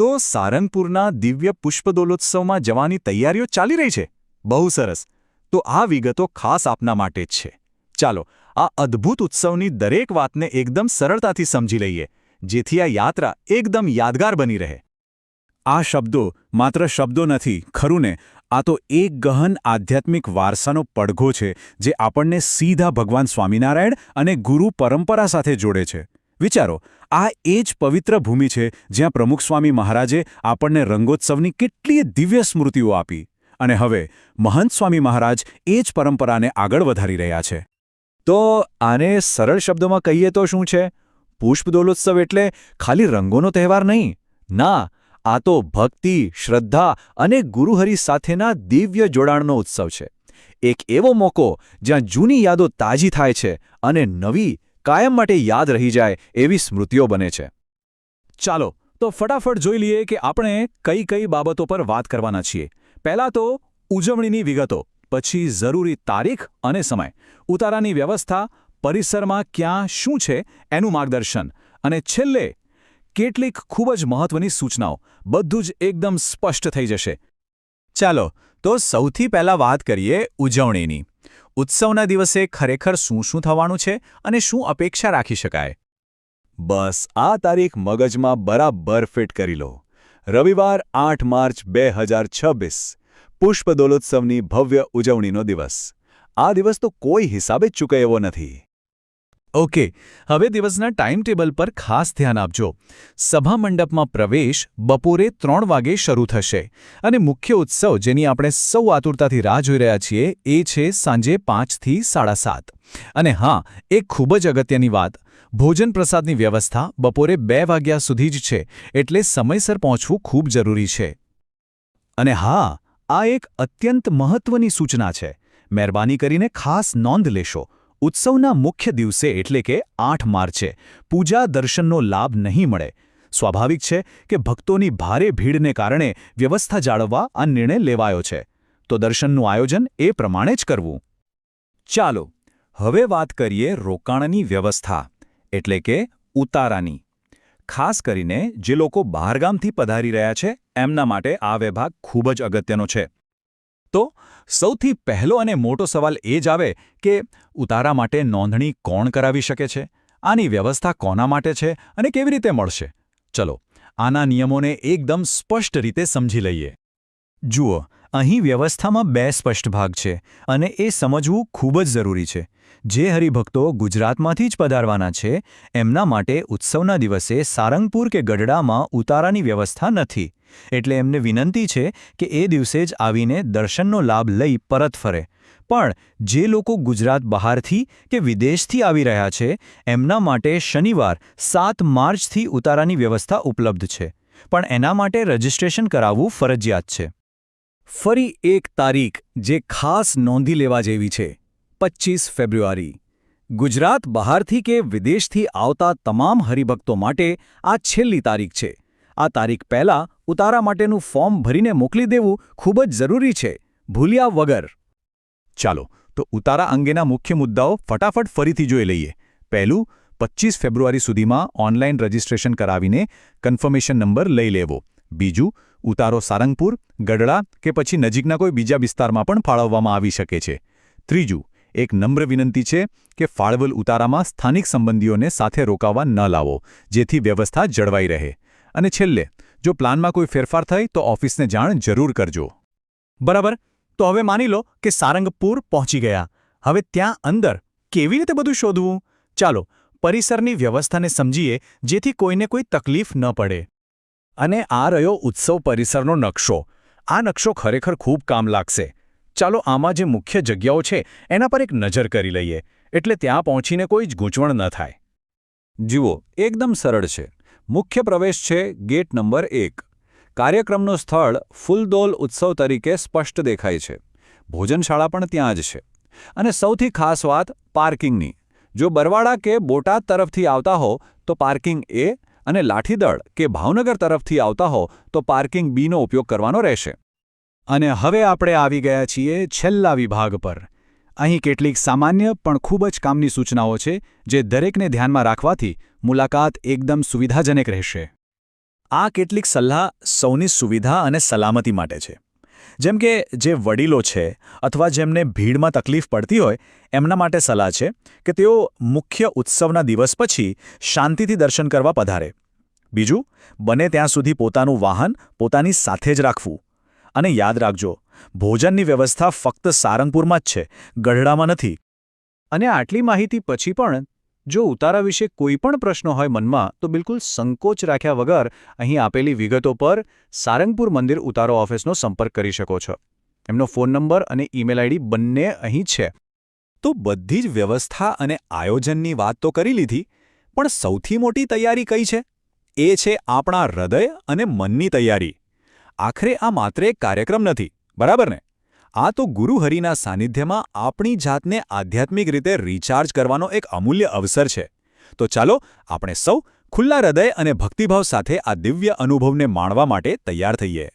તો સારંગપુરના દિવ્ય પુષ્પદોલોત્સવમાં જવાની તૈયારીઓ ચાલી રહી છે. બહુ સરસ. તો આ વિગતો ખાસ આપના માટે જ છે. ચાલો, આ અદ્ભુત ઉત્સવની દરેક વાતને એકદમ સરળતાથી સમજી લઈએ, જેથી આ યાત્રા એકદમ યાદગાર બની રહે. આ શબ્દો માત્ર શબ્દો નથી, ખરું ને? આ તો એક ગહન આધ્યાત્મિક વારસાનો પડઘો છે, જે આપણને સીધા ભગવાન સ્વામિનારાયણ અને ગુરુ પરંપરા સાથે જોડે છે. વિચારો, આ એ જ પવિત્ર ભૂમિ છે જ્યાં પ્રમુખ સ્વામી મહારાજે આપણને રંગોત્સવની કેટલીય દિવ્ય સ્મૃતિઓ આપી. અને હવે, મહંત સ્વામી મહારાજ એ જ પરંપરાને આગળ વધારી રહ્યા છે. તો આને સરળ શબ્દોમાં કહીએ તો શું છે? પુષ્પદોલોત્સવ એટલે ખાલી રંગોનો તહેવાર નહીં. ના, આ તો ભક્તિ, શ્રદ્ધા અને ગુરુહરિ સાથેના દિવ્ય જોડાણનો ઉત્સવ છે. એક એવો મોકો જ્યાં જૂની યાદો તાજી થાય છે અને નવી કાયમ માટે યાદ રહી જાય એવી સ્મૃતિઓ બને છે. ચાલો, તો ફટાફટ જોઈ લઈએ કે આપણે કઈ કઈ બાબતો પર વાત કરવાના છીએ. પહેલાં તો ઉજવણીની વિગતો, પછી જરૂરી તારીખ અને સમય. ઉતારાની વ્યવસ્થા, પરિસરમાં ક્યાં શું છે એનું માર્ગદર્શન. અને છેલ્લે, કેટલીક ખૂબ જ મહત્વની સૂચનાઓ. બધું જ એકદમ સ્પષ્ટ થઈ જશે. ચાલો, તો સૌથી પહેલાં વાત કરીએ ઉજવણીની. ઉત્સવના દિવસે ખરેખર શું શું થવાનું છે અને શું અપેક્ષા રાખી શકાય? બસ, આ તારીખ મગજમાં બરાબર ફિટ કરી લો. રવિવાર આઠ માર્ચ બે હજાર છવ્વીસ પુષ્પદોલોત્સવની ભવ્ય ઉજવણીનો દિવસ. આ દિવસ તો કોઈ હિસાબે ચૂકે એવો નથી. ઓકે હવે દિવસના ટાઈમ ટેબલ પર ખાસ ધ્યાન આપજો. સભા મંડપમાં પ્રવેશ બપોરે ત્રણ વાગે શરૂ થશે. અને મુખ્ય ઉત્સવ જેની આપણે સૌ આતુરતાથી રાહ જોઈ રહ્યા છીએ એ છે સાંજે પાંચથી સાડા સાત. અને હા, એ ખૂબ જ અગત્યની વાત. ભોજન પ્રસાદની વ્યવસ્થા બપોરે બે વાગ્યા સુધી જ છે, એટલે સમયસર પહોંચવું ખૂબ જરૂરી છે. અને હા, આ એક અત્યંત મહત્વની સૂચના છે. મહેરબાની કરીને ખાસ નોંધ લેશો. ઉત્સવના મુખ્ય દિવસે એટલે કે આઠ માર્ચે પૂજા દર્શનનો લાભ નહીં મળે. સ્વાભાવિક છે કે ભક્તોની ભારે ભીડને કારણે વ્યવસ્થા જાળવવા આ નિર્ણય લેવાયો છે. તો દર્શનનું આયોજન એ પ્રમાણે જ કરવું. ચાલો, હવે વાત કરીએ રોકાણની વ્યવસ્થા, એટલે કે ઉતારાની. ખાસ કરીને જે લોકો બહારગામથી પધારી રહ્યા છે, એમના માટે આ વિભાગ ખૂબ જ અગત્યનો છે. તો સૌથી પહેલો અને મોટો સવાલ એ જ આવે કે ઉતારા માટે નોંધણી કોણ કરાવી શકે છે? આની વ્યવસ્થા કોના માટે છે અને કેવી રીતે મળશે? ચલો, આના નિયમોને એકદમ સ્પષ્ટ રીતે સમજી લઈએ. જુઓ, અહીં વ્યવસ્થામાં બે સ્પષ્ટ ભાગ છે અને એ સમજવું ખૂબ જ જરૂરી છે. જે હરિભક્તો ગુજરાતમાંથી જ પધારવાના છે, એમના માટે ઉત્સવના દિવસે સારંગપુર કે ગઢડામાં ઉતારાની વ્યવસ્થા નથી. એટલે એમને વિનંતી છે કે એ દિવસે જ આવીને દર્શનનો લાભ લઈ પરત ફરે. પણ જે લોકો ગુજરાત બહારથી કે વિદેશથી આવી રહ્યા છે, એમના માટે શનિવાર સાત માર્ચથી ઉતારાની વ્યવસ્થા ઉપલબ્ધ છે. પણ એના માટે રજિસ્ટ્રેશન કરાવવું ફરજિયાત છે. ફરી એક તારીખ જે ખાસ નોંધી લેવા જેવી છે. પચ્ચીસ ફેબ્રુઆરી. ગુજરાત બહારથી કે વિદેશથી આવતા તમામ હરિભક્તો માટે આ છેલ્લી તારીખ છે. આ તારીખ પહેલાં ઉતારા માટેનું ફોર્મ ભરીને મોકલી દેવું ખૂબ જ જરૂરી છે. ભૂલ્યા વગર. ચાલો, તો ઉતારા અંગેના મુખ્ય મુદ્દાઓ ફટાફટ ફરીથી જોઈ લઈએ. પહેલું, પચ્ચીસ ફેબ્રુઆરી સુધીમાં ઓનલાઈન રજિસ્ટ્રેશન કરાવીને કન્ફર્મેશન નંબર લઈ લેવો. બીજું, ઉતારો સારંગપુર, ગઢડા કે પછી નજીકના કોઈ બીજા વિસ્તારમાં પણ ફાળવવામાં આવી શકે છે. ત્રીજું, એક નમ્ર વિનંતી છે કે ફાળવલ ઉતારામાં સ્થાનિક સંબંધીઓને સાથે રોકાવા ન લાવો, જેથી વ્યવસ્થા જળવાઈ રહે. અને છેલ્લે જો પ્લાનમાં કોઈ ફેરફાર થાય તો ઓફિસને જાણ જરૂર કરજો. બરાબર? તો હવે માની લો કે સારંગપુર પહોંચી ગયા. હવે ત્યાં અંદર કેવી રીતે બધું શોધવું? ચાલો, પરિસરની વ્યવસ્થાને સમજીએ, જેથી કોઈને કોઈ તકલીફ ન પડે. અને આ રહ્યો ઉત્સવ પરિસરનો નકશો. આ નકશો ખરેખર ખૂબ કામ લાગશે. ચાલો, આમાં જે મુખ્ય જગ્યાઓ છે, એના પર એક નજર કરી લઈએ. એટલે ત્યાં પહોંચીને કોઈ જ ગૂંચવણ ન થાય. જુઓ, એકદમ સરળ છે. મુખ્ય પ્રવેશ છે ગેટ નંબર એક. કાર્યક્રમનું સ્થળ ફૂલદોલ ઉત્સવ તરીકે સ્પષ્ટ દેખાય છે. ભોજનશાળા પણ ત્યાં જ છે. અને સૌથી ખાસ વાત પાર્કિંગની. જો બરવાડા કે બોટાદ તરફથી આવતા હો, તો પાર્કિંગ એ અને લાઠીદળ કે ભાવનગર તરફથી આવતા હો, તો પાર્કિંગ બીનો ઉપયોગ કરવાનો રહેશે. અને હવે આપણે આવી ગયા છીએ છેલ્લા વિભાગ પર. અહીં કેટલીક સામાન્ય પણ ખૂબ જ કામની સૂચનાઓ છે, જે દરેકને ધ્યાનમાં રાખવાથી મુલાકાત એકદમ સુવિધાજનક રહેશે. આ કેટલીક સલાહ સૌની સુવિધા અને સલામતી માટે છે. જેમ કે, જે વડીલો છે અથવા જેમને ભીડમાં તકલીફ પડતી હોય, એમના માટે સલાહ છે કે તેઓ મુખ્ય ઉત્સવના દિવસ પછી શાંતિથી દર્શન કરવા પધારે. બીજું, બને ત્યાં સુધી પોતાનું વાહન પોતાની સાથે જ રાખવું. અને યાદ રાખજો ભોજનની વ્યવસ્થા ફક્ત સારંગપુરમાં જ છે, ગઢડામાં નથી. અને આટલી માહિતી પછી પણ, જો ઉતારા વિશે કોઈ પણ પ્રશ્નો હોય મનમાં, તો બિલકુલ સંકોચ રાખ્યા વગર અહીં આપેલી વિગતો પર સારંગપુર મંદિર ઉતારો ઓફિસનો સંપર્ક કરી શકો છો. એમનો ફોન નંબર અને ઈમેલ આઈડી બંને અહીં છે. તો બધી જ વ્યવસ્થા અને આયોજનની વાત તો કરી લીધી, પણ સૌથી મોટી તૈયારી કઈ છે? એ છે આપણા હૃદય અને મનની તૈયારી. આખરે આ માત્ર એક કાર્યક્રમ નથી. બરાબર ને? આ તો ગુરુહરિના સાનિધ્યમાં આપણી જાતને આધ્યાત્મિક રીતે રિચાર્જ કરવાનો એક અમૂલ્ય અવસર છે. તો ચાલો આપણે સૌ ખુલ્લા હૃદય અને ભક્તિભાવ સાથે આ દિવ્ય અનુભવને માણવા માટે તૈયાર થઈએ.